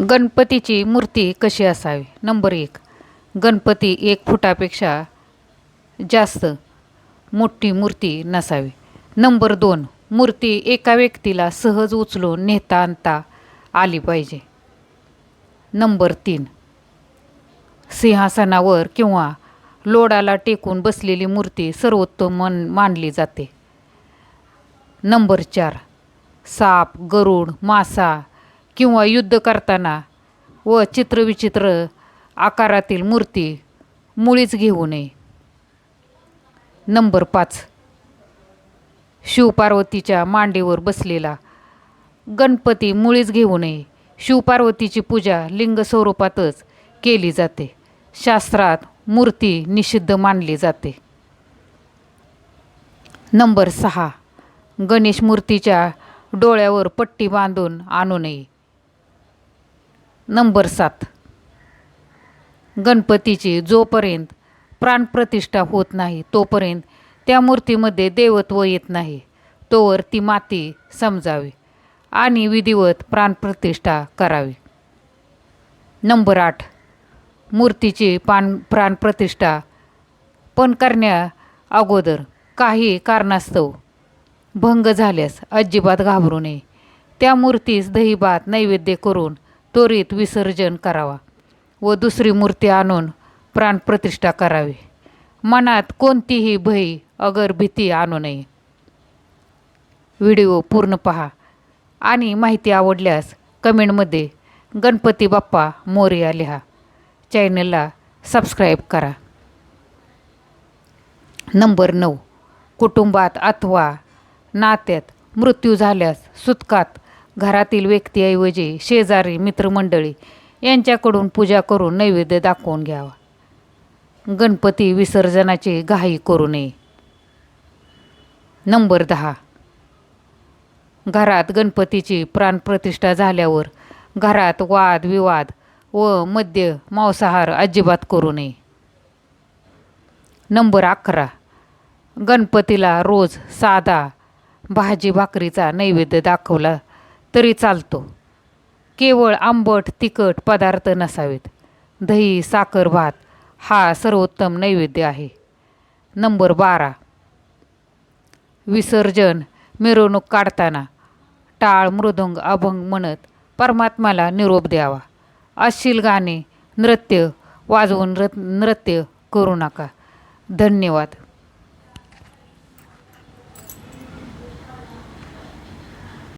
गणपतीची मूर्ती कशी असावी? नंबर एक. गणपती एक फुटापेक्षा जास्त मोठी मूर्ती नसावी. नंबर दोन. मूर्ती एका व्यक्तीला सहज उचलून नेता आणता आली पाहिजे. नंबर तीन. सिंहासनावर किंवा लोडाला टेकून बसलेली मूर्ती सर्वोत्तम मन मानली जाते. नंबर चार. साप गरुड मासा किंवा युद्ध करताना व चित्रविचित्र आकारातील मूर्ती मुळीच घेऊ नये. नंबर पाच. शिवपार्वतीच्या मांडीवर बसलेला गणपती मुळीच घेऊ नये. शिवपार्वतीची पूजा लिंग स्वरूपातच केली जाते. शास्त्रात मूर्ती निषिद्ध मानली जाते. नंबर सहा. गणेश मूर्तीच्या डोळ्यावर पट्टी बांधून आणू नये. नंबर सात. गणपतीची जोपर्यंत प्राणप्रतिष्ठा होत नाही तोपर्यंत त्या मूर्तीमध्ये देवत्व येत नाही. तोवर ती माती समजावी आणि विधिवत प्राणप्रतिष्ठा करावी. नंबर आठ. मूर्तीची पान प्राणप्रतिष्ठा पण करण्या अगोदर काही कारणास्तव भंग झाल्यास अजिबात घाबरू नये. त्या मूर्तीस दहीभात नैवेद्य करून त्वरित विसर्जन करावा व दुसरी मूर्ती आणून प्राणप्रतिष्ठा करावी. मनात कोणतीही भय अगर भीती आणू नये. व्हिडिओ पूर्ण पहा आणि माहिती आवडल्यास कमेंटमध्ये गणपती बाप्पा मोर्या लिहा. चॅनलला सबस्क्राईब करा. नंबर नऊ. कुटुंबात अथवा नात्यात मृत्यू झाल्यास सुतकात घरातील व्यक्तीऐवजी शेजारी मित्रमंडळी यांच्याकडून पूजा करून नैवेद्य दाखवून घ्यावा. गणपती विसर्जनाची घाई करू नये. नंबर दहा. घरात गणपतीची प्राणप्रतिष्ठा झाल्यावर घरात वाद विवाद व मद्य मांसाहार अजिबात करू नये. नंबर अकरा. गणपतीला रोज साधा भाजी भाकरीचा नैवेद्य दाखवला तरी चालतो. केवळ आंबट तिखट पदार्थ नसावेत. दही साखर भात हा सर्वोत्तम नैवेद्य आहे. नंबर बारा. विसर्जन मिरवणूक काढताना टाळ मृदंग अभंग म्हणत परमात्माला निरोप द्यावा. अश्लील गाणे नृत्य वाजवून नृ नृत्य करू नका. धन्यवाद.